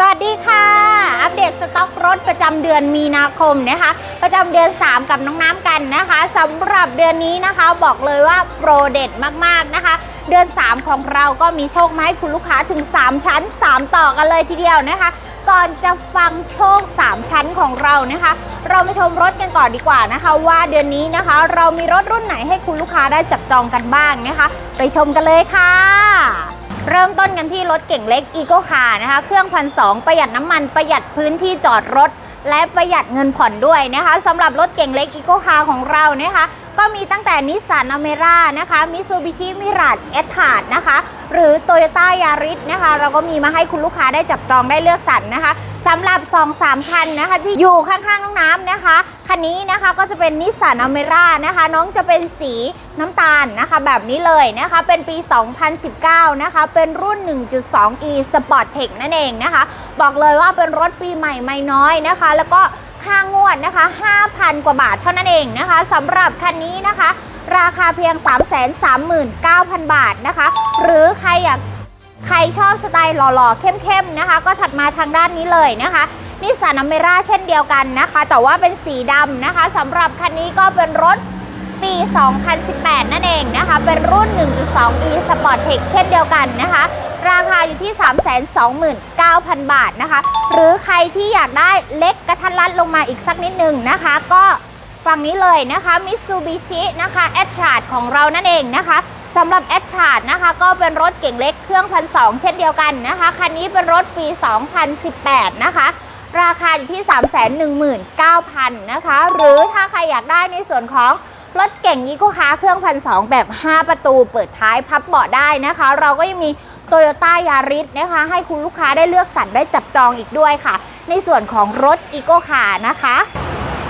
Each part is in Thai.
สวัสดีค่ะ อัปเดตสต็อกรถประจำเดือนมีนาคมนะคะ ประจำเดือน 3 กับน้องน้ำกันนะคะสำหรับเดือนนี้นะคะบอกเลยว่าโปรเด็ดมากๆนะคะ เดือน 3 ของเราก็มีโชคมาให้คุณลูกค้าถึง 3 ชั้น 3 ต่อกันเลยทีเดียวนะคะ ก่อนจะฟังโชค 3 ชั้นของเรานะคะ เรามาชมรถกันก่อนดีกว่านะคะ ว่าเดือนนี้นะคะ เรามีรถรุ่นไหนให้คุณลูกค้าได้จับจองกันบ้างนะคะ ไปชมกันเลยค่ะ เริ่มต้นกันที่รถเก่งเล็ก e ีโ c คานะคะ เครื่องพันสประหยัดน้ำมันประหยัดพื้นที่จอดรถ และประหยัดเงินผ่อนด้วยนะคะสำหรับรถเก่งเล็ก e ีโ c คาของเรานะคะ ก็มีตั้งแต่นิสสันอเมร่านะคะมิซูบิชิมิราดเอทาดนะคะ หรือ t o y ยต้ายาริสนะคะ เราก็มีมาให้คุณลูกค้าได้จับจองได้เลือกสรรนะคะสำหรับ 2-3 คันนะคะที่อยู่ข้างๆน้องน้ำนะคะคันนี้นะคะก็จะเป็นนิสสันอเมร่านะคะ น้องจะเป็นสีน้ำตาลนะคะ แบบนี้เลยนะคะ เป็นปี 2019 นะคะ เป็นรุ่น 1.2e Sport Tech นั่นเองนะคะ บอกเลยว่าเป็นรถปีใหม่ไม่น้อยนะคะ แล้วก็ ค่างวดนะคะ 5,000 กว่าบาทเท่านั้นเองนะคะสำหรับคันนี้นะคะ ราคาเพียง 339,000 บาทนะคะ หรือใครอยากใครชอบสไตล์หล่อๆ เข้มๆนะคะ ก็ถัดมาทางด้านนี้เลยนะคะนิสสันอเมร่าเช่นเดียวกันนะคะ แต่ว่าเป็นสีดำนะคะสำหรับคันนี้ก็เป็นรถ ปี 2018 นั่นเองนะคะ เป็นรุ่น 1.2e Sport Tech เช่นเดียวกันนะคะ ราคาอยู่ที่ 329,000 บาทนะคะ หรือใครที่อยากได้เล็กกระทันรัดลงมาอีกสักนิดหนึ่งนะคะ ก็ฝั่งนี้เลยนะคะมิ t ซูบิชินะคะแอต a าดของเรานั่นเองนะคะสำหรับแอ t าดนะคะก็เป็นรถเก่งเล็กเครื่องพันสเช่นเดียวกันนะคะ คันนี้เป็นรถปี 2018 นะคะ ราคาอยู่ที่ 319,000นะคะ หรือถ้าใครอยากได้ในส่วนของ รถเก่งอีโคคาเครื่องพันสแบบ 5 ประตู เปิดท้ายพับเบาะได้นะคะ เราก็ยังมีโตโยต้ายาริสนะคะ ให้คุณลูกค้าได้เลือกสรรได้จับจองอีกด้วยค่ะ ในส่วนของรถอีโ c คาร์นะคะ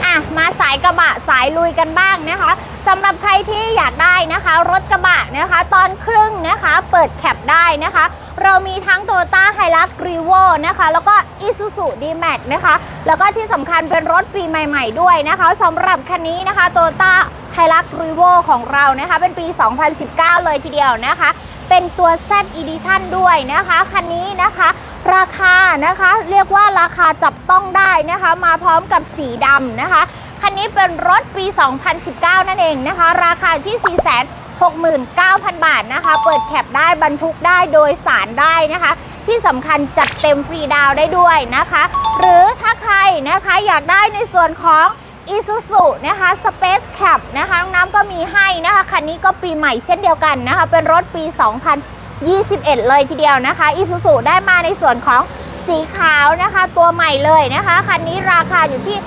อะมาสายกระบะสายลุยกันบ้างนะคะสำหรับใครที่อยากได้นะคะ รถกระบะนะคะ ตอนครึ่งนะคะ เปิดแคปได้นะคะ เรามีทั้ง Toyota h i l u x r e v o นะคะ แล้วก็ Isuzu D-Max นะคะ แล้วก็ที่สำคัญเป็นรถปีใหม่ ๆ ด้วยนะคะสำหรับคันนี้นะคะ Toyota h i l u x r e v o ของเรานะคะ เป็นปี 2019 เลยทีเดียวนะคะ เป็นตัว Z Edition ด้วยนะคะ คันนี้นะคะ ราคานะคะ เรียกว่าราคาจับต้องได้นะคะ มาพร้อมกับสีดำนะคะ คันนี้เป็นรถปี 2019 นั่นเองนะคะ ราคาที่ 469,000 บาทนะคะ เปิดแคปได้บรรทุกได้โดยสารได้นะคะ ที่สำคัญจัดเต็มฟรีดาวได้ด้วยนะคะ หรือถ้าใครนะคะอยากได้ในส่วนของ Isuzu นะคะ Space Cap นะคะน้องน้ำก็มีให้นะคะคันนี้ก็ปีใหม่เช่นเดียวกันนะคะ เป็นรถปี 2021 เลยทีเดียวนะคะ Isuzu ได้มาในส่วนของสีขาวนะคะ ตัวใหม่เลยนะคะคันนี้ราคาอยู่ที่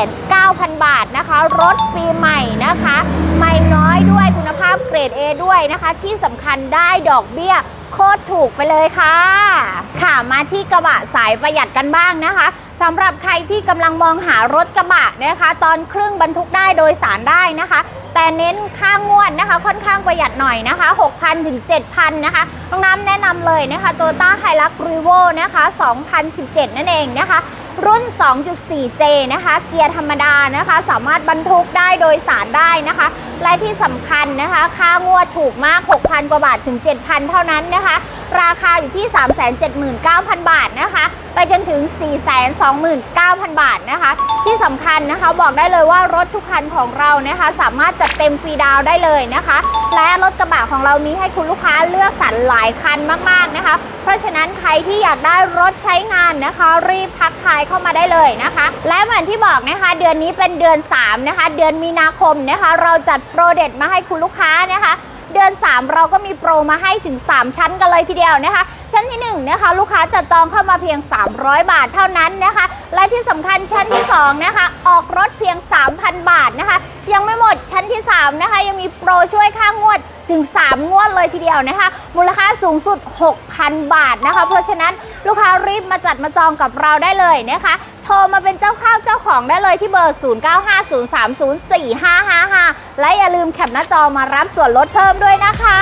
5,900 บาทนะคะ รถปีใหม่นะคะ ไม่น้อยด้วยคุณภาพเกรด A ด้วยนะคะ ที่สำคัญได้ดอกเบี้ย โคตรถูกไปเลยค่ะ ค่ะมาที่กระบะสายประหยัดกันบ้างนะคะสำหรับใครที่กำลังมองหารถกระบะนะคะ ตอนครึ่งบรรทุกได้โดยสารได้นะคะ แต่เน้นค่างวดนะคะ ค่อนข้างประหยัดหน่อยนะคะ 6,000 ถึง 7,000 นะคะน้องน้ำแนะนำเลยนะคะโตต้าไฮรักรีโวนะคะ 2017 นั่นเองนะคะ รุ่น 2.4J นะคะ เกียร์ธรรมดานะคะ สามารถบรรทุกได้โดยสารได้นะคะ และที่สำคัญนะคะ ค่างวดถูกมาก 6,000 กว่าบาทถึง 7,000 เท่านั้นนะคะ ราคาอยู่ที่ 379,000 บาทนะคะ ไปจนถึง 429,000 บาทนะคะ ที่สำคัญนะคะบอกได้เลยว่ารถทุกคันของเรานะคะ สามารถจัดเต็มฟรีดาวได้เลยนะคะ และรถกระบะของเรามีให้คุณลูกค้าเลือกสรรหลายคันมากๆนะคะ เพราะฉะนั้นใครที่อยากได้รถใช้งานนะคะ รีบทักทายเข้ามาได้เลยนะคะ และเหมือนที่บอกนะคะ เดือนนี้เป็นเดือน 3 นะคะ เดือนมีนาคมนะคะ เราจัดโปรเด็ดมาให้คุณลูกค้านะคะ เดือน 3 เราก็มีโปรมาให้ถึง 3 ชั้นกันเลยทีเดียวนะคะ ชั้นที่1นะคะลูกค้าจะจองเข้ามาเพียง 300 บาทเท่านั้นนะคะ และที่สำคัญชั้นที่2นะคะออกรถเพียง 3,000 บาทนะคะ ยังไม่หมดชั้นที่3นะคะยังมีโปรช่วยค่างวด ถึง 3 งวดเลยทีเดียวนะคะ มูลค่าสูงสุด 6,000 บาทนะคะ เพราะฉะนั้นลูกค้ารีบมาจัดมาจองกับเราได้เลยนะคะ โทรมาเป็นเจ้าข้าวเจ้าของได้เลยที่เบอร์ 0950304555 และอย่าลืมแคปหน้าจอมารับส่วนลดเพิ่มด้วยนะคะ